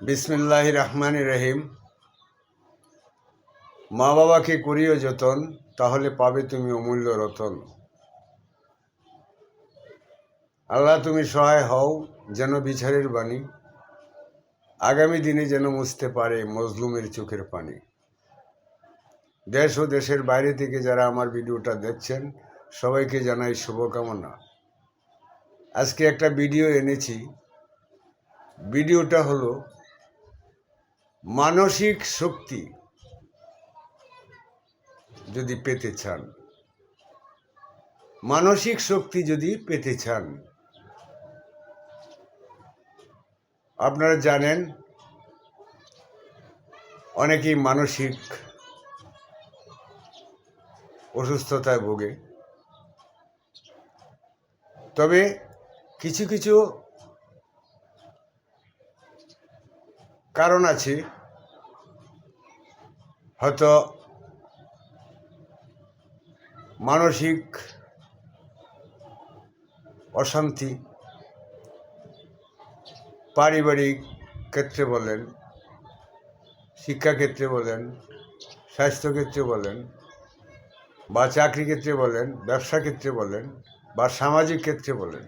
বিসমিল্লাহ রহমান রহিম। মা বাবাকে করিও যতন, তাহলে পাবে তুমি অমূল্য রতন। আল্লাহ তুমি সহায় হও যেন বিচারের বাণী, আগামী দিনে যেন মুছতে পারে মজলুমের চোখের পানি। দেশ ও দেশের বাইরে থেকে যারা আমার ভিডিওটা দেখছেন, সবাইকে জানাই শুভকামনা। আজকে একটা ভিডিও এনেছি। ভিডিওটা হলো মানসিক শক্তি যদি পেতে চান, মানসিক শক্তি যদি পেতে চান, আপনারা জানেন অনেকেই মানসিক অসুস্থতায় ভোগে। তবে কিছু কিছু কারণ আছে, হয়তো মানসিক অশান্তি, পারিবারিক ক্ষেত্রে বলেন শিক্ষাক্ষেত্রে বলেন স্বাস্থ্যক্ষেত্রে বলেন, বা চাকরি ক্ষেত্রে বলেন, ব্যবসা ক্ষেত্রে বলেন, বা সামাজিক ক্ষেত্রে বলেন,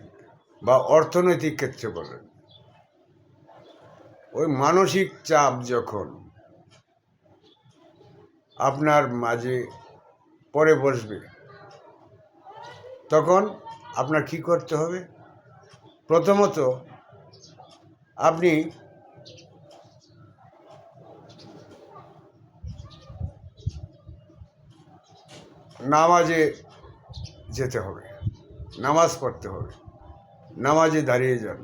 বা অর্থনৈতিক ক্ষেত্রে বলেন। ওই মানসিক চাপ যখন আপনার মাঝে পরে বসবে, তখন আপনার কি করতে হবে? প্রথমত আপনি নামাজে যেতে হবে, নামাজ পড়তে হবে, নামাজে দাঁড়িয়ে যান।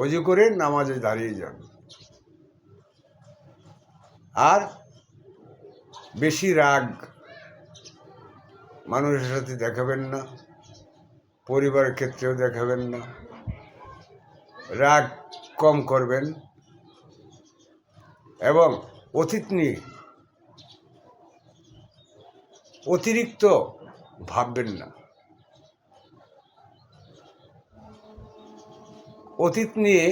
অজু করে নামাজে দাঁড়িয়ে যান। আর বেশি রাগ মানুষের সাথে দেখাবেন না, পরিবারের ক্ষেত্রেও দেখাবেন না। রাগ কম করবেন এবং অতীত নিয়ে অতিরিক্ত ভাববেন না। অতীত নিয়ে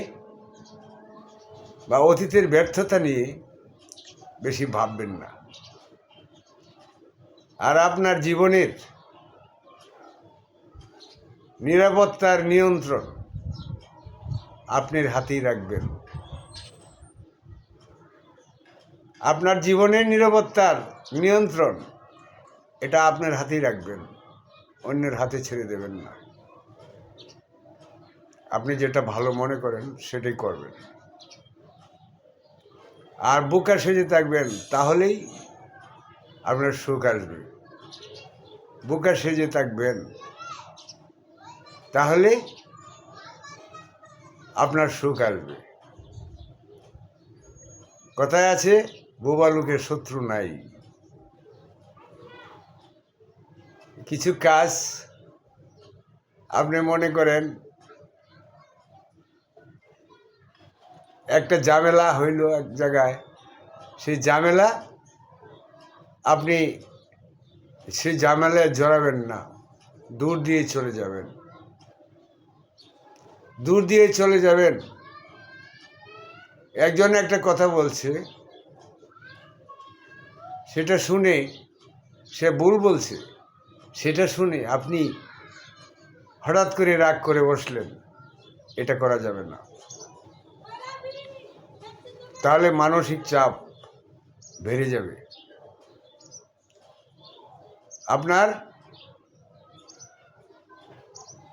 বা অতীতের ব্যর্থতা নিয়ে বেশি ভাববেন না। আর আপনার জীবনের নিরাপত্তার নিয়ন্ত্রণ আপনার হাতেই রাখবেন। আপনার জীবনের নিরাপত্তার নিয়ন্ত্রণ এটা আপনার হাতেই রাখবেন, অন্যের হাতে ছেড়ে দেবেন না। আপনি যেটা ভালো মনে করেন, সেটাই করবেন। আর বুকা সেজে থাকবেন, তাহলেই আপনার সুখ আসবে। বুকা সেজে থাকবেন তাহলে আপনার সুখ আসবে। কথায় আছে, বোবা শত্রু নাই। কিছু কাজ আপনি মনে করেন একটা ঝামেলা হইল এক জায়গায়। সেই ঝামেলা আপনি সেই ঝামেলায় জড়াবেন না। দূর দিয়ে চলে যাবেন। দূর দিয়ে চলে যাবেন। একজন একটা কথা বলছে। সেটা শুনে সে ভুল বলছে। সেটা শুনে আপনি হঠাৎ করে রাগ করে বসলেন। এটা করা যাবে না। তাহলে মানসিক চাপ বেড়ে যাবে। আপনার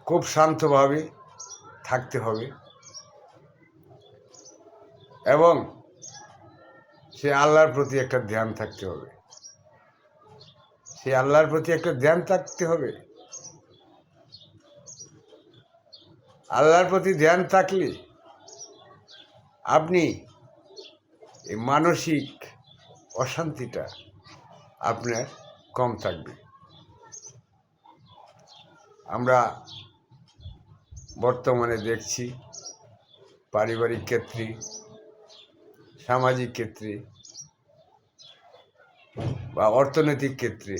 খুব শান্তভাবে থাকতে হবে এবং সে আল্লাহর প্রতি একটা ধ্যান থাকতে হবে। সে আল্লাহর প্রতি একটা ধ্যান থাকতে হবে। আল্লাহর প্রতি ধ্যান থাকলে আপনি এই মানসিক অশান্তিটা আপনার কম থাকবে। আমরা বর্তমানে দেখছি পারিবারিক ক্ষেত্রে, সামাজিক ক্ষেত্রে বা অর্থনৈতিক ক্ষেত্রে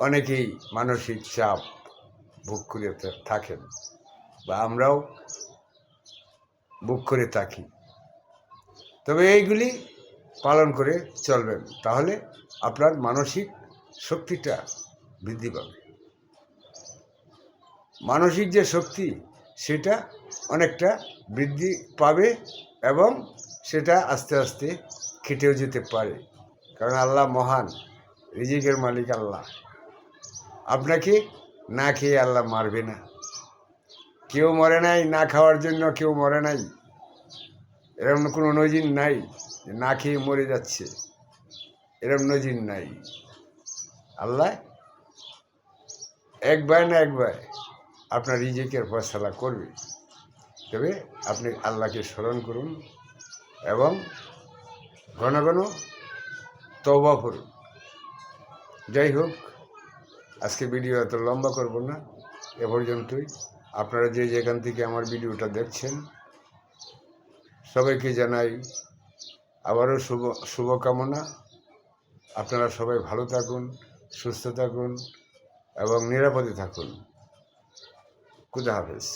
অনেকেই মানসিক চাপ ভোগ করে থাকেন বা আমরাও বুক করে থাকি। তবে এইগুলি পালন করে চলবেন, তাহলে আপনার মানসিক শক্তিটা বৃদ্ধি পাবে। মানসিক যে শক্তি, সেটা অনেকটা বৃদ্ধি পাবে এবং সেটা আস্তে আস্তে খেটেও যেতে পারে। কারণ আল্লাহ মহান, রিজিকের মালিক আল্লাহ। আপনাকে না খেয়ে আল্লাহ মারবে না। কেউ মরে নাই, না খাওয়ার জন্য কেউ মরে নাই। এরকম কোনো নজির নাই যে না খেয়ে মরে যাচ্ছে। এরকম নজির নাই। আল্লাহ একবার না একবার আপনার রিজেকের ফয়সালা করবে। তবে আপনি আল্লাহকে স্মরণ করুন এবং ঘন ঘন তওবা করুন। যাই হোক, আজকে ভিডিও এত লম্বা করব না, এ পর্যন্তই। আপনারা যে যেখান থেকে আমার ভিডিওটা দেখছেন সবাইকে জানাই আবারও শুভ, শুভকামনা। আপনারা সবাই ভালো থাকুন, সুস্থ থাকুন এবং নিরাপদে থাকুন। খুদা হাফেজ।